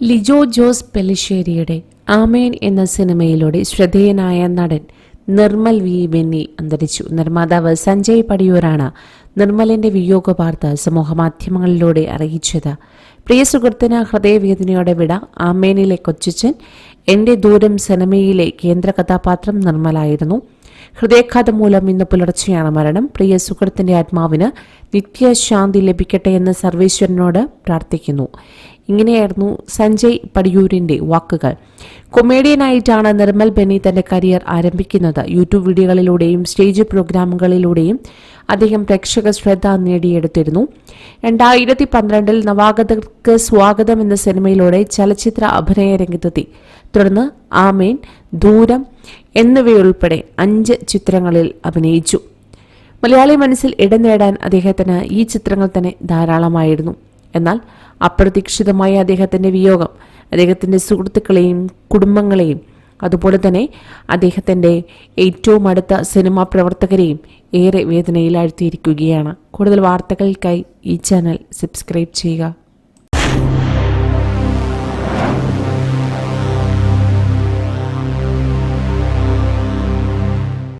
ലിജോ ജോസ് പെലിശ്ശേരിയുടെ ആമേൻ എന്ന സിനിമയിലൂടെ ശ്രദ്ധേയനായ നടൻ നിർമ്മൽ വി ബെന്നി അന്തരിച്ചു. നിർമ്മാതാവ് സഞ്ജയ് പടിയൂരാണ് നിർമ്മലിന്റെ വിയോഗ വാർത്ത സമൂഹമാധ്യമങ്ങളിലൂടെ അറിയിച്ചത്. പ്രിയ സുഹൃത്തിന് ഹൃദയവേദനയോടെ വിട ആമേനിലെ കൊച്ചുച്ചൻ എന്റെ ദൂരം സിനിമയിലെ കേന്ദ്ര കഥാപാത്രം നിർമ്മലായിരുന്നു. ഹൃദയാഘാതം മൂലം ഇന്ന് പുലർച്ചെയാണ് മരണം. പ്രിയ സുഹൃത്തിന്റെ ആത്മാവിന് നിത്യശാന്തി ലഭിക്കട്ടെ എന്ന് സർവേശ്വരനോട് പ്രാർത്ഥിക്കുന്നു. ഇങ്ങനെയായിരുന്നു സഞ്ജയ് പടിയൂരിന്റെ വാക്കുകൾ. കൊമേഡിയനായിട്ടാണ് നിർമ്മൽ ബെന്നി തന്റെ കരിയർ ആരംഭിക്കുന്നത്. യൂട്യൂബ് വീഡിയോകളിലൂടെയും സ്റ്റേജ് പ്രോഗ്രാമുകളിലൂടെയും അദ്ദേഹം പ്രേക്ഷക ശ്രദ്ധ നേടിയെടുത്തിരുന്നു. രണ്ടായിരത്തി പന്ത്രണ്ടിൽ നവാഗതർക്ക് സ്വാഗതം എന്ന സിനിമയിലൂടെ ചലച്ചിത്ര അഭിനയ രംഗത്തെത്തി. തുടർന്ന് ആമേൻ ദൂരം എന്നിവയുൾപ്പെടെ അഞ്ച് ചിത്രങ്ങളിൽ അഭിനയിച്ചു. മലയാളി മനസ്സിൽ ഇടം നേടാൻ അദ്ദേഹത്തിന് ഈ ചിത്രങ്ങൾ തന്നെ ധാരാളമായിരുന്നു. എന്നാൽ അപ്രതീക്ഷിതമായ അദ്ദേഹത്തിന്റെ വിയോഗം അദ്ദേഹത്തിന്റെ സുഹൃത്തുക്കളെയും കുടുംബങ്ങളെയും അതുപോലെ തന്നെ അദ്ദേഹത്തിന്റെ ഏറ്റവും അടുത്ത സിനിമാ പ്രവർത്തകരെയും ഏറെ വേദനയിലാഴ്ത്തിയിരിക്കുകയാണ്. കൂടുതൽ വാർത്തകൾക്കായി ഈ ചാനൽ സബ്സ്ക്രൈബ് ചെയ്യുക.